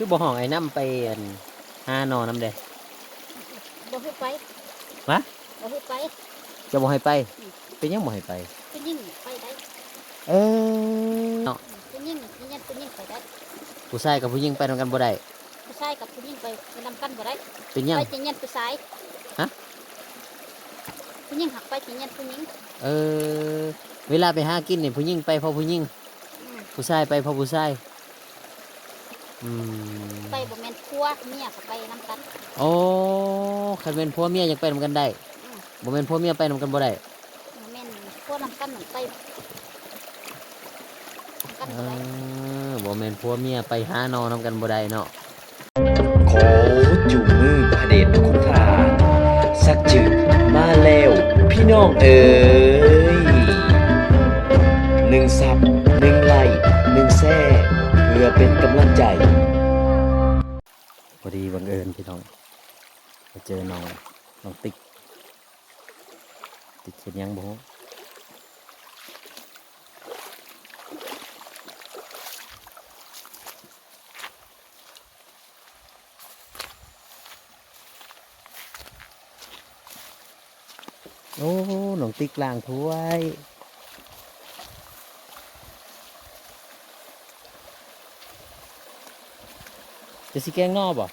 คือบ่ห้องไอ้น้ำไปอันหาหนอน้ำเด้บ่ให้ไปวะบ่ให้ไปจะบ่ให้ไป เป็นหยังบ่ให้ไปเป็นยิ่งไปได้เออเนาะเป็นยิ่งเป็นยิ่งเป็นยิ่งไปได้ผู้ชายกับผู้หญิงไปนำกันบ่ได้ผู้ชายกับผู้หญิงไปไปนำกันบ่ได้เป็นหยังไปจะยันผู้ชายฮะผู้หญิงหักไปจะยันผู้หญิงเออเวลาไปหากินนี่ผู้หญิงไปเพราะผู้หญิงอืมผู้ชายไปเพราะผู้ชาย อืมไปบ่แม่นพัวเมียก็ไปนำกันโอ้คันเป็นผัวเมียยังไปนำกันได้อืมบ่แม่นผัวเมียไปนำกันบ่ได้บ่แม่นพัวนำกันนั่นไปนำกันเอบ่ได้อบ่แม่นผัวเมียไปหาหนอนำกันบ่ได้เนาะ ขอจูงมือพระเดชพระคุณทหารสักจืดมาแล้ว พี่น้องเอ๋ยหนึ่งซับ อเป็นกำลังใจ พอดีบังเอิญพี่น้องไปเจอน้องน้องติ๊กติ๊กเห็นยังบ่โอ้ น้องติ๊กล้างถ้วย จะสิแกงนอบ่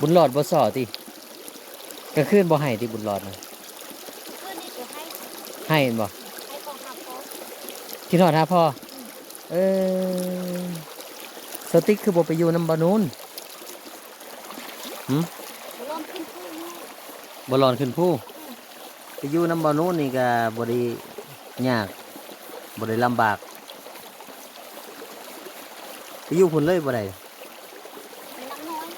บุญหลอดบ่สอติกลางคืนบ่ให้ติบุญหลอดนะคืนนี้จะให้ ให้เห็นบ่ให้กองทัพพอคิดฮอดหาพ่อเออสติ๊กคือบ่ไปอยู่นำบ่นูนรวมขึ้นคู่นี้บ่หลอนขึ้นผู้ไปอยู่นำบ่นูนนี่ก็บ่ได้ยากบ่ได้ลำบากไปอยู่พุ่นเลยบ่ได้มีน้ำน้อย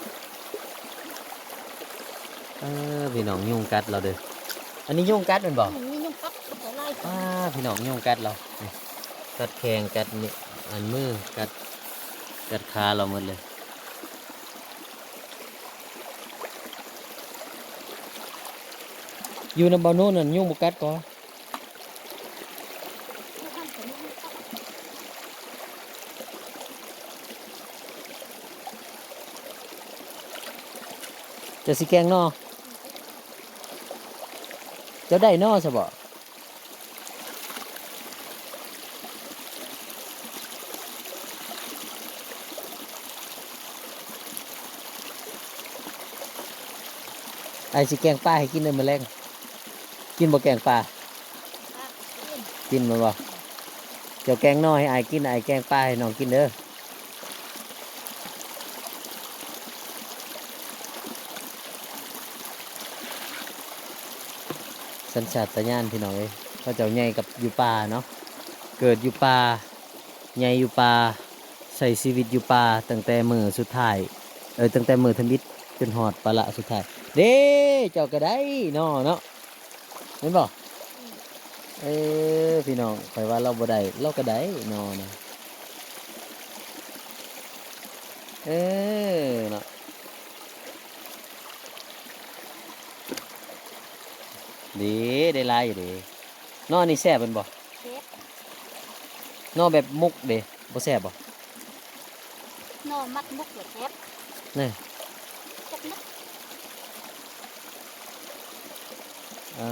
เออพี่น้องยุงกัดเราเด้ออันนี้ยุงกัดแม่นบ่ มียุ่งกับตัวไล่ อ้า พี่น้องยุงกัดเรากัดแขงกัดอันมือกัดกัดขาเราหมดเลยอยู่นบ่นูนนั่นยุ่งบ่กัดก็ผู้ทำถึงยุ่งกับจะสิแกงนอจะได้นอซะบ่ ไอ้สิแกงปลาให้กินเลยมื้อแรงกินบ่แกงปลากินมันบ่เจ้าแกงน้อให้อายกินไอายแกงปลาให้น้องกินเด้อสัญชาตญาณพี่น้องเอ้ยเขาเจ้าใหญ่กับอยู่ป่าเนาะเกิดอยู่ป่าใหญ่อยู่ป่าใส่ชีวิตอยู่ป่าตั้งแต่มือสุดท้ายเออตั้งแต่มือทมิตจนหอดปลาละสุดท้าย เด้เจ้าก็ได้เนาะเนาะเห็นบ่เออพี่น้องคอยว่าเราบ่ได้เราก็ได้นอ เอ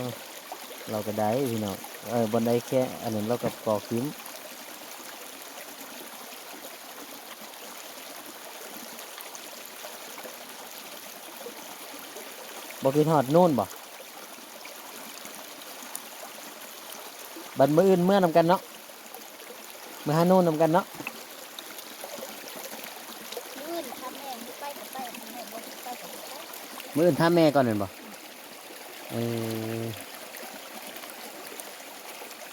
อเราก็ได้พี่น้องเออบนได้แค่อันนั้นเราก็กอคิ้มบ่คือทอดนู่นบ่บัดมืออื่นเมื่อนำกันเนาะเมื่อฮานูนนำกันเนาะลื่นทำแม่ไม่ไปกับไปทำแม่บ่ไปกับไปมืออื่นท่าแม่ก่อนเห็นบ่ ออ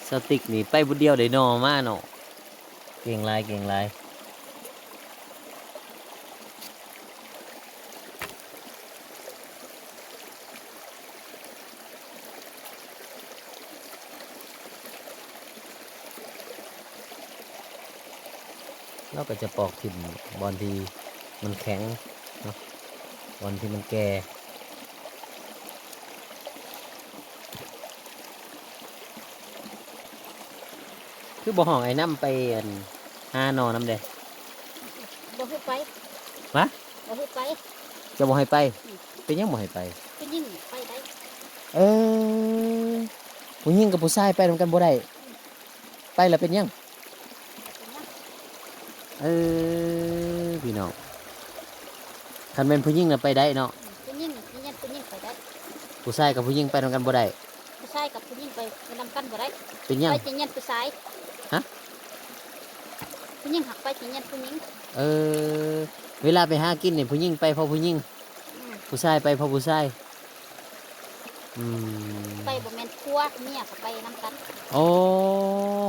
สติกนี่ไปบุเดียวได้นอมากเนาะเก่งไรเก่งไรยเราก็จะปอกถิ่มบอลที่มันแข็งนะบอลที่มันแก่ คือบ่ห้องไอ้น้ำไปอันห้านอน้ำเด้บ่ให้ไปฮะบ่ให้ไปจะบ่ให้ไป เป็นหยังบ่ให้ไปก็ยิ่งไปได้เออผู้หญิงกับผู้ชายไปนำกันบ่ได้ไปแล้วเป็นหยังเป็นนะเออพี่น้องคันเป็นผู้หญิงน่ะไปได้เนาะก็ยิ่งก็ยิ่งก็ยิ่งไปได้ผู้ชายกับผู้หญิงไปนำกันบ่ได้ผู้ชายกับผู้หญิงไปไปนำกันบ่ได้เป็นหยังไปจะเย็นผู้ชาย ฮะผู้หญิงหักไปจะเย็นผู้หญิงเออ เวลาไปหากินเนี่ยผู้หญิงไปเพราะผู้หญิงอืมผู้ชายไปเพราะผู้ชายอืมไปบ่แม่นพัวเมียก็ไปนำกันโอ้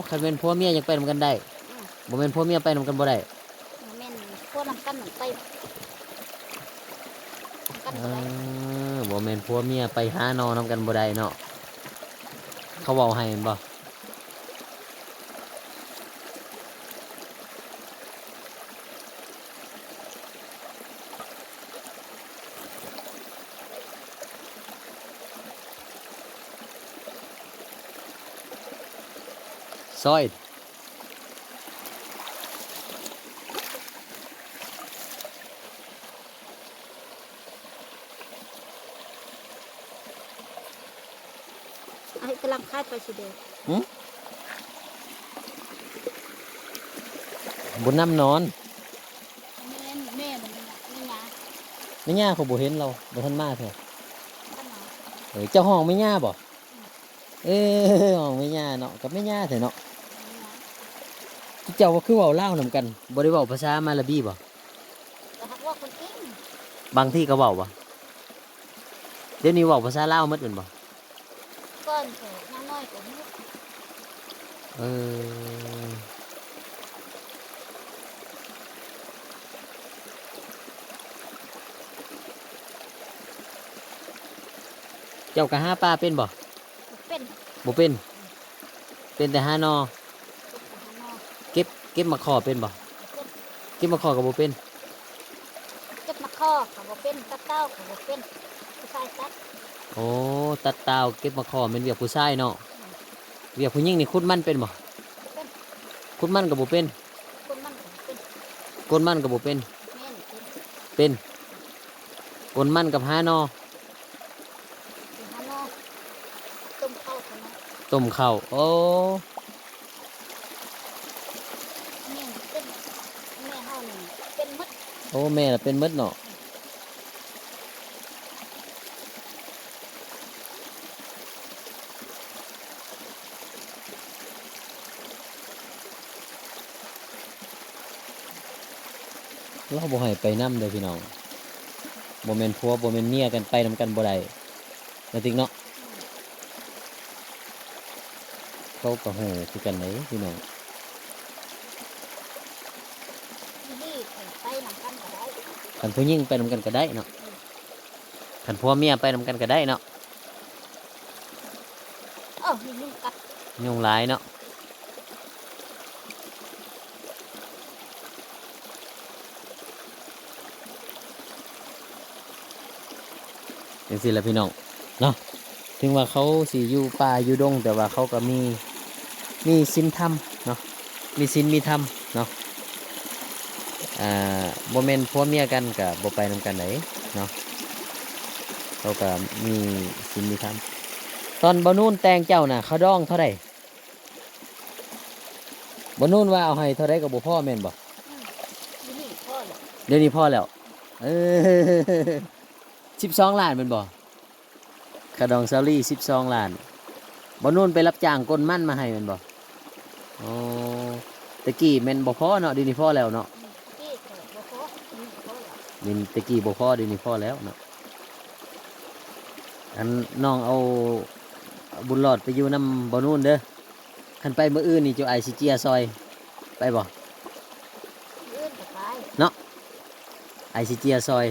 คันเป็นผัวเมียยังไปนำกันได้อืมบ่แม่นผัวเมียไปนำกันบ่ได้บ่แม่นพัวนำกันหนึ่งไปนำกันเอบ่ได้อบ่แม่นผัวเมียไปหานอนำกันบ่ได้เนาะเขาเว้าให้แม่นบ่ ซอยไอ้กำลังคายไปสิเด้อบุญน้ำนอนแม่นแม่มันนี่นะนี่นะไม่ย่าเขาบ่เห็นเราบ่ทันมาเถอะท่านหมอเออเจ้าห้องไม่ย่าบ่ เออห้องไม่ย่าเนาะกับไม่ย่าเถอะเนาะนี่นะที่เจ้าว่าคือเว้าลาวนำกันบ่ได้เว้าภาษามาลาบีบ่แต่หากว่าคนเองบางที่ก็เว้าบ่เดี๋ยวนี้เว้าภาษาลาวหมดแม่นบ่ก้อนเถอะน้าน้อยกว่านี้เออเจ้าก็หาปลาเป็นบ่ เป็นบ่เป็น เป็นแต่หานอเป็นหานอ เก็บเก็บมาขอเป็นบ่เก็บมาขอก็บ่เป็น เก็บมาข้อเขาบอกเป็นตะเต้าเขาบอกเป็นผู้ชายตัดโอ้ตัดตาวเก็บมาขอเป็นเวียกผู้ชายเนาะเวียกผู้หญิงนี่คุดมันเป็นบ่คุดมันก็บ่เป็นคนมันก็เป็นกนมันก็บ่เป็นแม่นเป็นเป็นกนมันกับหานอ เป็นหานอต้มข้าวเขานะ ต้มข้าวโอ้แม่นเป็นแม่เฮานี่เป็นหมดโอ้แม่น่ะเป็นหมดเนาะเราบ่ให้ไปนำเด้อพี่น้องบ่แม่นผัวบ่แม่นเมียกันไปนำกันบ่ได้นะติกเนาะ เขาก็ฮู้คือกันไหนพี่น้องที่นี่ไปนำกันก็ได้คันผู้หญิงไปนำกันก็ได้เนาะคันผัวเมียไปนำกันก็ได้เนาะเออมีลุงกัดยุงหลายเนาะเป็นสิละพี่น้องเนาะถึงว่าเขาสิอยู่ป่าอยู่ดง แต่ว่าเขาก็มี มีศีลธรรมเนาะมีศีลมีธรรมเนาะอ่าโมเมนผัวเมียกันกับโบไปนำกันไหนเนาะเขาก็มีศีลมีธรรมตอนบอนู่นแต่งเจ้าน่ะเขาดองเท่าไหร่บอนู่นว่าเอาให้เท่าไรกับบ่พ่อแม่นบ่ที่นี่พ่อเลยเดี๋ยวนี้พ่อแล้วเออสิบสองล้านเป็นบ่กระดองซาลี่สิบสองล้านบอนู่นไปรับจ้างกลมั่นมาให้แมันบ่อ๋ อตะกี้แม่นบ่พ่อเนาะเดี๋ยวนี้พ่อแล้วเนาะที่เถอะบ่พอนี่พ่อแล้วเดี๋ยวนี้ตะกี้บ่พ่อเดี๋ยวนี้พ่อแล้วเนาะอันน้องเอาบุญรอดไปอยู่นำบ่นู่นเด้อคันไปมื้ออื่นนี่เจ้าไอายสิเจียซอย ไปบ่เอื้อนก็ไปไอายสิเจียซอย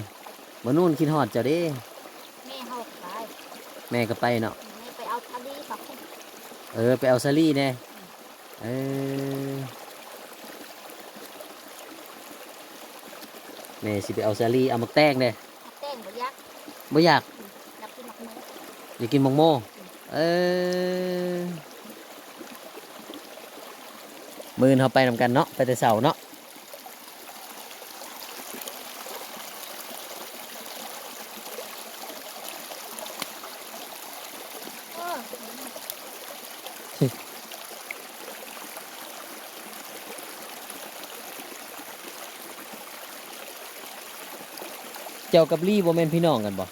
บ่นู่นคิดฮอดเจ้าเด้ แม่เฮาก็ไปแม่ก็ไปเนาะ แม่ไปเอาทะเลปักคุณเออ ไปเอาซาลี่แน่ เออแมสิไปเอาซาลี่เอามักแตงเนี่ยแต้งไม่อยากไม่หมักอยากกินมังโมเออ มือเขาไปนำกันเนาะไปแต่เสาเนาะ เจ้ากับลี่บ่แม่นพี่น้องกันบ่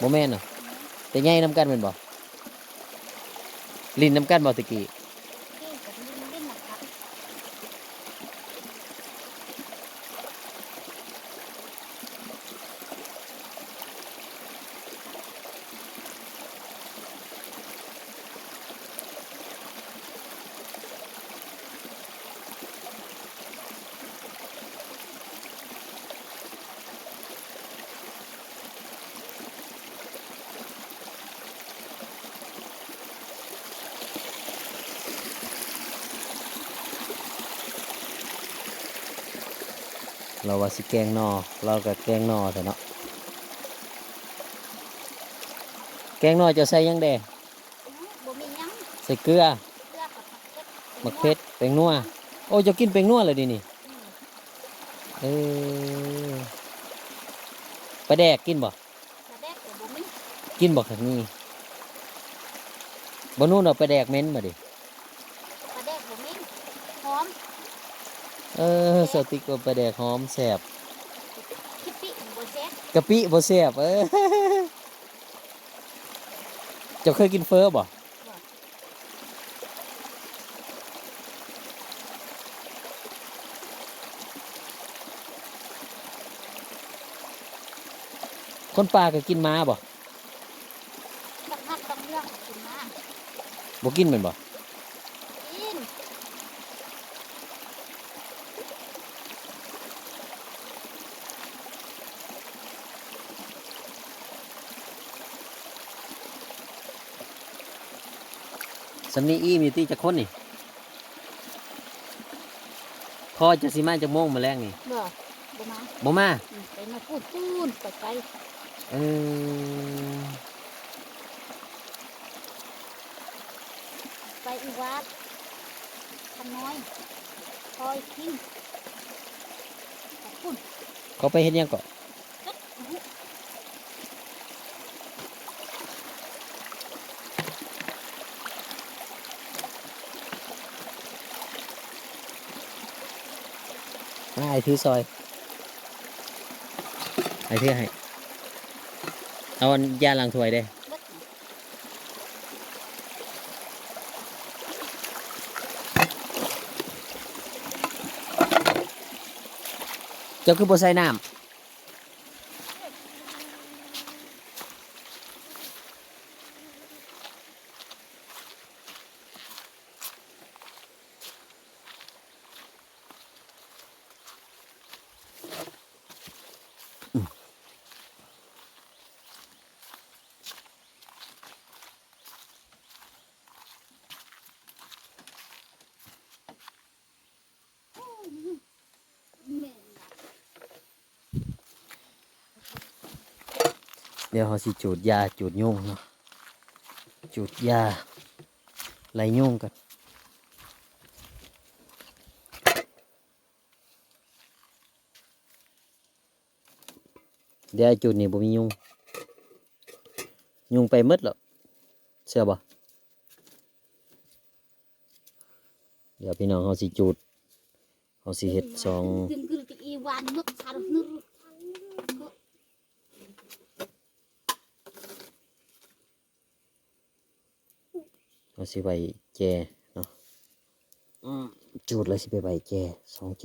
บ่แม่นน่ะแต่ใหญ่นํกันแม่นบ่ลิ้นนํกันบ่ตะกี้ ที่กับลิ้นลิ้นนะครับ เราว่าสิแกงหนอเราก็แกงหนอแต่เนาะแกงหนอจะใส่หยังแดอื้อบ่มีหยังใส่เกลือเกลือกับผักเพชรมะเขือแป้งนัวโอ้จะกินแป้งนัวเลยดินี่อืมเออปลาแดกกินบ่กระแดกกับบ่มีกินบ่ครับนี่บ่นู่นเอาปลาแดกเหม็นมาดิ กระแดกบ่มีหอม เออสติกว่าปลาแดกหอมแซ่บคิปปี้บ่แซ่บกะปิบ่แซ่บเออเจ้าเคยกินเฟอบ่คนป่าก็กินม้าบ่ต้องหักต้องเลือกกินมาบ่กินแมันบ่ สำนีอีมีตีจะคนนี่พอจะสิมาจะโมงมาแรงนี่บ่บ่มาบ่มาอืมไปมาพูดพูนไปไกลเออไปอีวัดทำน้อยคอยทิ้งขอบคุณเขาไปเฮ็ดหยังก่อน ไอ้ถือซอย ไอ้ถือให้ เอาอันยาล้างถ้วยเด้เบิดเจ้าคือบ่ใส่น้ำ เดี๋ยวเขาสิจูดยาจูดยุงเนาะจูดยาไล่ยุงกันเดี๋ยวจูดนี่บ่มียุง ยุงไปหมดแล้วเชื่อบ่เดี๋ยวพี่น้องเขาสิจูดเขาสิเฮ็ดสอง ถึงคือติอีวานนึก สารนึกเอาสิไปแจเนาะอืมจูดเลยสิไปใบแจสองแจ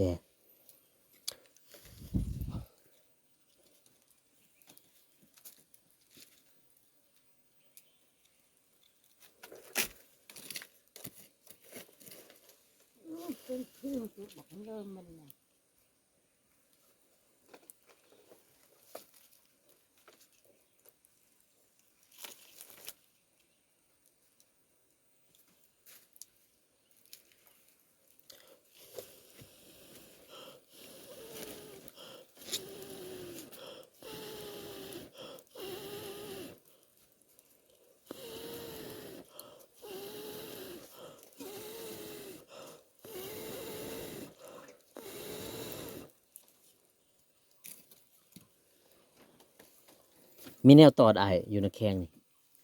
มีแนวตอดอายอยู่ในแข้งนี่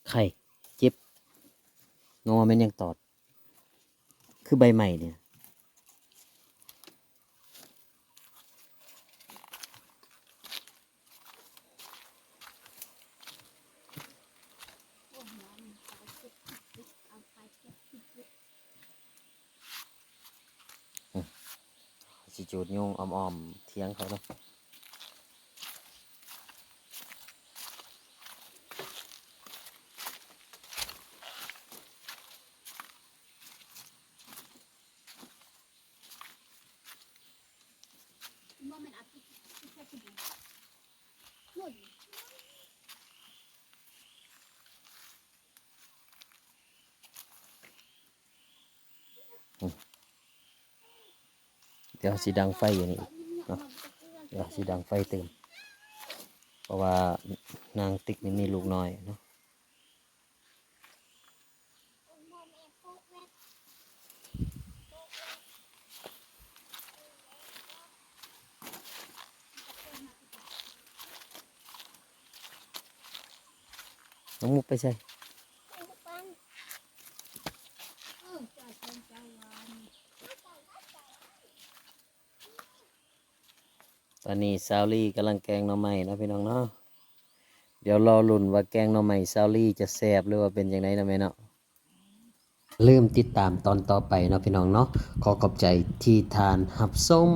ไข่เจ็บงอม่นยังตอด คือใบใหม่เนี่ยสิจูดโยงอ้อมๆเทียงเขาเนาะ ว่ามันอาทิตย์ที่แค่สิบโน่นเดี๋ยวสิดังไฟอยู่นี่เนาะเดี๋ยวสิดังไฟเติม เพราะว่านางติ๊กนี่มีลูกน้อยเนาะ น้องมุกไปใส่ตอนนี้ซาวลี่กำลังแกงหน่อไม้นะพี่น้องเนาะเดี๋ยวรอลุ่นว่าแกงหน่อไม้ซาวลี่จะแซ่บหรือว่าเป็นยังไงนะแม่เนาะลืมติดตามตอนต่อไปเนาะพี่น้องเนาะขอขอบใจที่ทานหับส้ม